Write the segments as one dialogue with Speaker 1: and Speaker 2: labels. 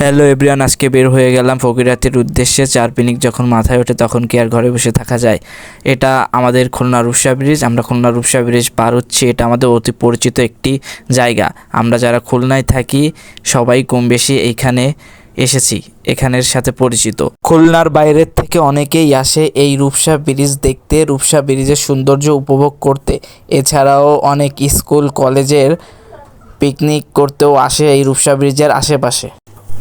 Speaker 1: Hello everyone আজকে বের হয়ে গেলাম ফকিরাতের উদ্দেশ্যে। চার পিনিক যখন মাথায় ওঠে তখন কি আর ঘরে বসে থাকা যায়? এটা আমাদের খুলনা রূপসা ব্রিজ। আমরা খুলনা রূপসা ব্রিজ পার হচ্ছি। এটা আমাদের অতি পরিচিত একটি জায়গা। আমরা যারা খুলনায় থাকি, সবাই কম বেশি এইখানে এসেছি। এখানের সাথে পরিচিত। খুলনার বাইরের থেকে অনেকেই আসে এই রূপসা ব্রিজ দেখতে। রূপসা ব্রিজের সৌন্দর্য উপভোগ করতে। এছাড়াও অনেক স্কুল, কলেজের পিকনিক করতেও আসে এই রূপসা ব্রিজের আশেপাশে।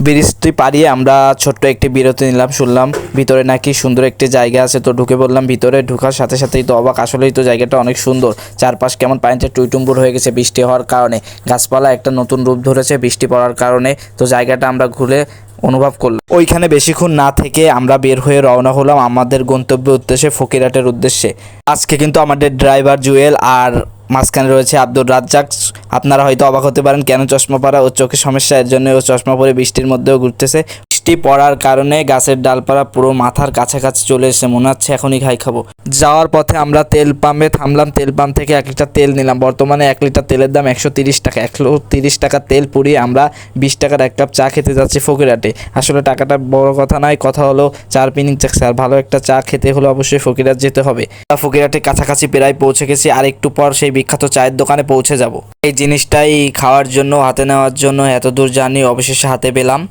Speaker 1: ব্রিজটি পাড়িয়ে আমরা ছোট্ট একটি বিরতি নিলাম, শুনলাম ভিতরে নাকি সুন্দর একটি জায়গা আছে, তো ঢুকে বললাম ভিতরে ঢোকার সাথে সাথেই তো অবাক। আসলেই তো জায়গাটা অনেক সুন্দর। চারপাশ কেমন পানিতে টুইটুম্বুর হয়ে গেছে বৃষ্টি হওয়ার কারণে। গাছপালা একটা নতুন রূপ ধরেছে বৃষ্টি পড়ার কারণে, তো জায়গাটা আমরা ঘুরে অনুভব করলাম। ওইখানে বেশিক্ষণ না থেকে আমরা বের হয়ে রওনা হলাম আমাদের গন্তব্য উদ্দেশ্যে ফকিরাটের উদ্দেশ্যে। আজকে কিন্তু আমাদের ড্রাইভার জুয়েল আর মাঝখানে রয়েছে আব্দুর রাজ্জাক। আপনারা হয়তো অবাক হতে পারেন, কেন চশমা পরা ও চোখের সমস্যা? এর জন্য ও চশমা পরে বৃষ্টির মধ্যেও ঘুরতেছে। বৃষ্টি পড়ার কারণে গাছের ডালপালা পুরো মাথার কাছাকাছি চলে এসেছে, মনে হচ্ছে এখনই খাই খাব। যাওয়ার পথে আমরা তেল পাম্পে থামলাম, তেল পাম্প থেকে এক লিটার তেল নিলাম। বর্তমানে এক লিটার তেলের দাম একশো তিরিশ টাকা। একশো তিরিশ টাকা তেল পুড়িয়ে আমরা বিশ টাকার এক কাপ চা খেতে যাচ্ছি ফকিরাটে আসলে টাকাটা বড় কথা নয়, কথা হলো চার পিনিং চাক স্যার ভালো একটা চা খেতে হলে অবশ্যই ফকিরাট যেতে হবে। আমরা ফকিরাটে কাছাকাছি প্রায় পৌঁছে গেছি। আর একটু পর সেই বিখ্যাত চায়ের দোকানে পৌঁছে যাব। এই জিনিসটাই খাওয়ার জন্য, হাতে নেওয়ার জন্য এত দূর জার্নি অবশেষে হাতে পেলাম।